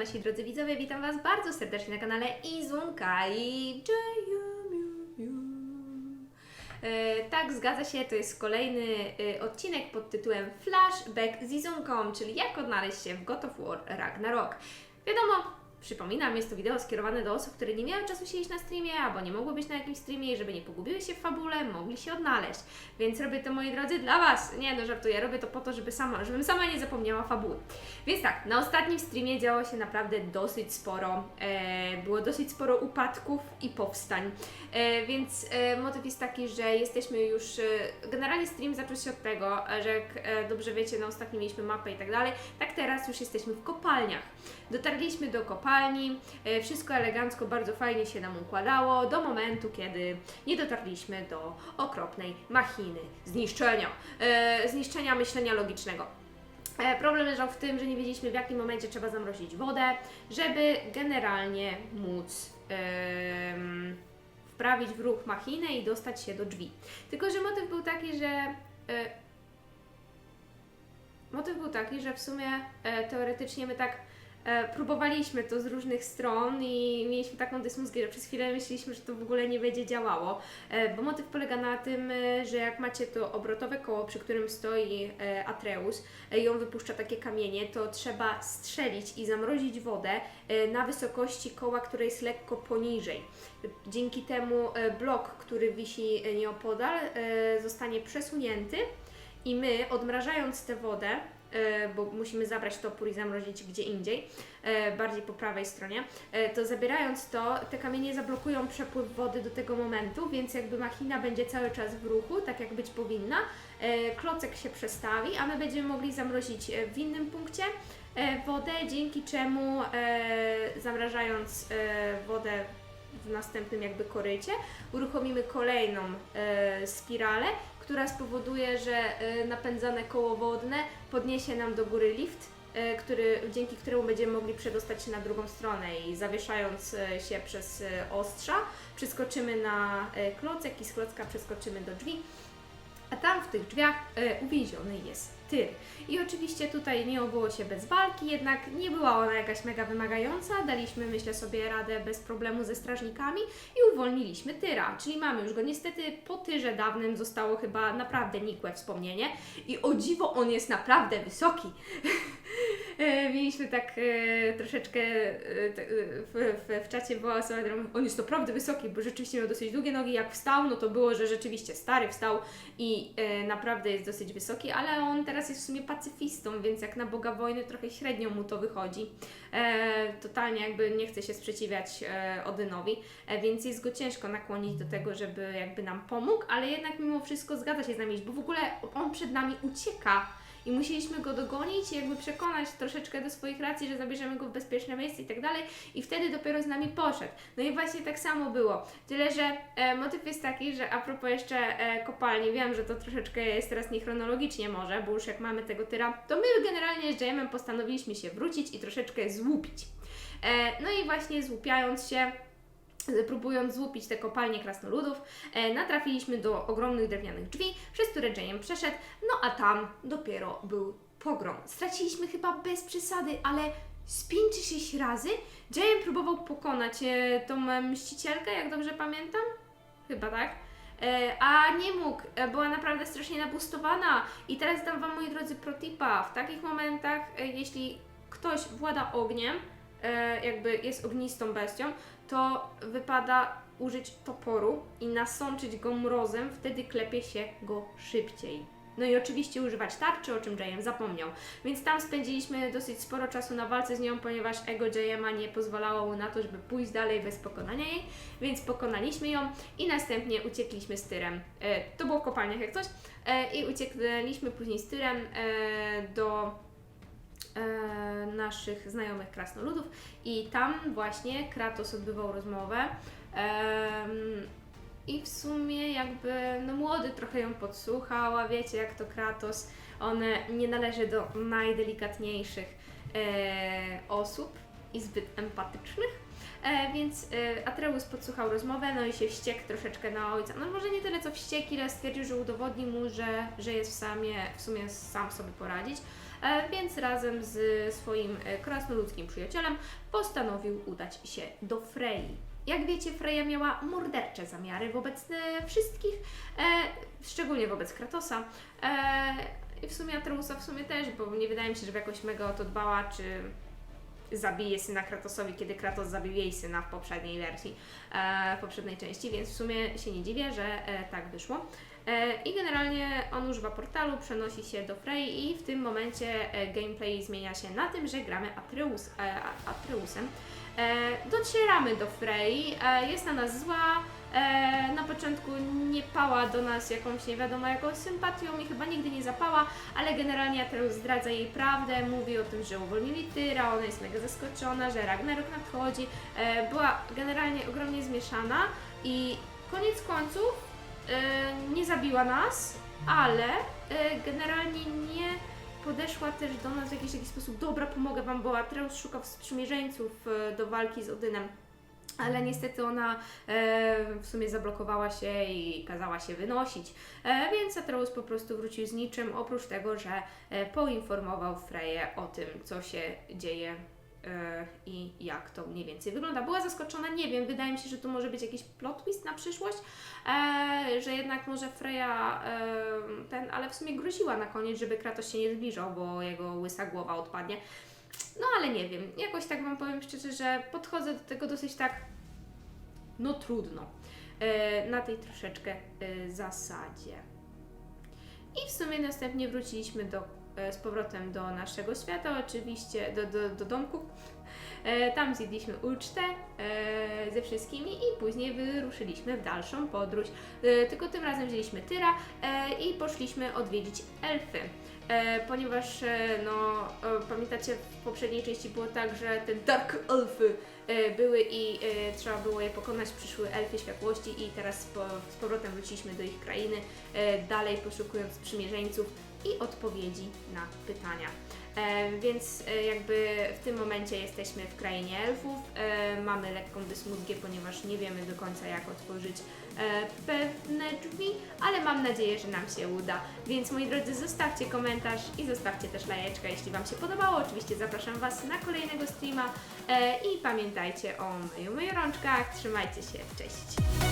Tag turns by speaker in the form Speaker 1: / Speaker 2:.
Speaker 1: Nasi drodzy widzowie, witam Was bardzo serdecznie na kanale Izunka i. E, tak, zgadza się, to jest kolejny e, odcinek pod tytułem Flashback z Izunką, czyli jak odnaleźć się w God of War Ragnarok. Wiadomo, przypominam, jest to wideo skierowane do osób, które nie miały czasu siedzieć na streamie, albo nie mogły być na jakimś streamie i żeby nie pogubiły się w fabule, mogli się odnaleźć. Więc robię to, moi drodzy, dla Was. Nie, no żartuję, robię to po to, żeby sama, żebym sama nie zapomniała fabuły. Więc tak, na ostatnim streamie działo się naprawdę dosyć sporo. E, było dosyć sporo upadków i powstań. E, więc e, motyw jest taki, że jesteśmy już. E, generalnie stream zaczął się od tego, że jak e, dobrze wiecie, na ostatnim mieliśmy mapę i tak dalej. Tak teraz już jesteśmy w kopalniach. Dotarliśmy do kopalni, e, wszystko elegancko, bardzo fajnie się nam układało, do momentu, kiedy nie dotarliśmy do okropnej machiny zniszczenia. E, zniszczenia myślenia logicznego. E, Problem leżał w tym, że nie wiedzieliśmy w jakim momencie trzeba zamrozić wodę, żeby generalnie móc wprawić w ruch machinę i dostać się do drzwi. Tylko, że motyw był taki, że motyw był taki, że w sumie teoretycznie my tak próbowaliśmy to z różnych stron i mieliśmy taką dysmusję, że przez chwilę myśleliśmy, że to w ogóle nie będzie działało, e, bo motyw polega na tym, e, że jak macie to obrotowe koło, przy którym stoi e, Atreus e, i on wypuszcza takie kamienie, to trzeba strzelić i zamrozić wodę e, na wysokości koła, które jest lekko poniżej. Dzięki temu e, blok, który wisi e, nieopodal, e, zostanie przesunięty i my, odmrażając tę wodę, e, bo musimy zabrać topór i zamrozić gdzie indziej, e, bardziej po prawej stronie, e, to zabierając to, te kamienie zablokują przepływ wody do tego momentu, więc jakby machina będzie cały czas w ruchu, tak jak być powinna. E, Klocek się przestawi, a my będziemy mogli zamrozić e, w innym punkcie e, wodę, dzięki czemu e, zamrażając e, wodę w następnym jakby korycie, uruchomimy kolejną e, spiralę, która spowoduje, że e, napędzane koło wodne podniesie nam do góry lift, e, który, dzięki któremu będziemy mogli przedostać się na drugą stronę i zawieszając e, się przez ostrza, przeskoczymy na klocek i z klocka przeskoczymy do drzwi. A tam w tych drzwiach e, uwięziony jest tyr. I oczywiście tutaj nie obyło się bez walki, jednak nie była ona jakaś mega wymagająca. Daliśmy, myślę sobie, radę bez problemu ze strażnikami i uwolniliśmy tyra. Czyli mamy już go niestety po tyrze dawnym zostało chyba naprawdę nikłe wspomnienie. I o dziwo on jest naprawdę wysoki. Mieliśmy tak e, troszeczkę e, e, w, w, w czacie była osoba, która on jest naprawdę wysoki, bo rzeczywiście miał dosyć długie nogi. Jak wstał, no to było, że rzeczywiście stary wstał i e, naprawdę jest dosyć wysoki, ale on teraz jest w sumie pacyfistą, więc jak na Boga wojny trochę średnio mu to wychodzi. E, totalnie jakby nie chce się sprzeciwiać e, Odynowi, e, więc jest go ciężko nakłonić do tego, żeby jakby nam pomógł, ale jednak mimo wszystko zgadza się z nami, bo w ogóle on przed nami ucieka. I musieliśmy go dogonić jakby przekonać troszeczkę do swoich racji, że zabierzemy go w bezpieczne miejsce i tak dalej. I wtedy dopiero z nami poszedł. No i właśnie tak samo było. Tyle, że e, motyw jest taki, że a propos jeszcze e, kopalni, wiem, że to troszeczkę jest teraz niechronologicznie może, bo już jak mamy tego tyra, to my generalnie z Jamem postanowiliśmy się wrócić i troszeczkę złupić. E, no i właśnie złupiając się, próbując złupić te kopalnie krasnoludów, e, natrafiliśmy do ogromnych drewnianych drzwi, przez które James przeszedł, no a tam dopiero był pogrom. Straciliśmy chyba bez przesady, ale z 5 czy 6 razy James próbował pokonać e, tą mścicielkę, jak dobrze pamiętam. Chyba tak. E, a nie mógł, była naprawdę strasznie nabustowana. I teraz dam Wam, moi drodzy, protipa. W takich momentach, jeśli ktoś włada ogniem, jakby jest ognistą bestią, to wypada użyć toporu i nasączyć go mrozem, wtedy klepie się go szybciej. No i oczywiście używać tarczy, o czym JM zapomniał. Więc tam spędziliśmy dosyć sporo czasu na walce z nią, ponieważ ego JM'a nie pozwalało mu na to, żeby pójść dalej bez pokonania jej, więc pokonaliśmy ją i następnie uciekliśmy z tyrem. E, to było w kopalniach jak coś. E, I uciekliśmy później z tyrem e, do e, naszych znajomych krasnoludów i tam właśnie Kratos odbywał rozmowę. I w sumie jakby no młody trochę ją podsłuchał, a wiecie jak to Kratos, on nie należy do najdelikatniejszych e, osób i zbyt empatycznych. E, więc e, Atreus podsłuchał rozmowę, no i się wściekł troszeczkę na ojca. No może nie tyle co wściekł, ile stwierdził, że udowodni mu, że, że jest w, samie, w sumie sam sobie poradzić. E, więc razem z swoim e, krasnoludzkim przyjacielem postanowił udać się do Frey. Jak wiecie, Freya miała mordercze zamiary wobec e, wszystkich, szczególnie wobec Kratosa. I w sumie Atreusa w sumie też, bo nie wydaje mi się, żeby jakoś mega o to dbała, czy zabije syna Kratosowi, kiedy Kratos zabił jej syna w poprzedniej wersji, w poprzedniej części, więc w sumie się nie dziwię, że tak wyszło. E, I generalnie on używa portalu, przenosi się do Frey i w tym momencie e, gameplay zmienia się na tym, że gramy Atreus, e, Atreusem. Docieramy do Frey, jest na nas zła, na początku nie pała do nas jakąś nie wiadomo jaką sympatią i chyba nigdy nie zapała, ale generalnie Atreus zdradza jej prawdę, mówi o tym, że uwolnili Tyra, ona jest mega zaskoczona, że Ragnarok nadchodzi, była generalnie ogromnie zmieszana i koniec końców nie zabiła nas, ale e, generalnie nie podeszła też do nas w jakiś taki sposób, dobra, pomogę Wam, bo Atreus szuka sprzymierzeńców e, do walki z Odynem. Ale niestety ona e, w sumie zablokowała się i kazała się wynosić, e, więc Atreus po prostu wrócił z niczym, oprócz tego, że e, poinformował Freję o tym, co się dzieje. e, i jak to mniej więcej wygląda. Była zaskoczona, nie wiem, wydaje mi się, że tu może być jakiś plot twist na przyszłość, e, że jednak może Freya e, ten, ale w sumie groziła na koniec, żeby Kratos się nie zbliżał, bo jego łysa głowa odpadnie. No ale nie wiem, jakoś tak Wam powiem szczerze, że podchodzę do tego dosyć tak, no trudno, e, na tej troszeczkę e, zasadzie. I w sumie następnie wróciliśmy do, e, z powrotem do naszego świata, oczywiście do, do, do domku. E, Tam zjedliśmy ucztę e, ze wszystkimi i później wyruszyliśmy w dalszą podróż. Tylko tym razem wzięliśmy Tyra i poszliśmy odwiedzić elfy. E, ponieważ, e, no, e, pamiętacie, w poprzedniej części było tak, że te Dark Elfy były i trzeba było je pokonać, przyszły elfy światłości i teraz z, po, z powrotem wróciliśmy do ich krainy, dalej poszukując sprzymierzeńców i odpowiedzi na pytania. E, więc e, jakby w tym momencie jesteśmy w krainie elfów, e, mamy lekką dysmutgię, ponieważ nie wiemy do końca jak otworzyć pewne drzwi, ale mam nadzieję, że nam się uda. Więc moi drodzy, zostawcie komentarz i zostawcie też lajeczkę, jeśli Wam się podobało. Oczywiście zapraszam Was na kolejnego streama i pamiętajcie o myju rączkach. Trzymajcie się, cześć!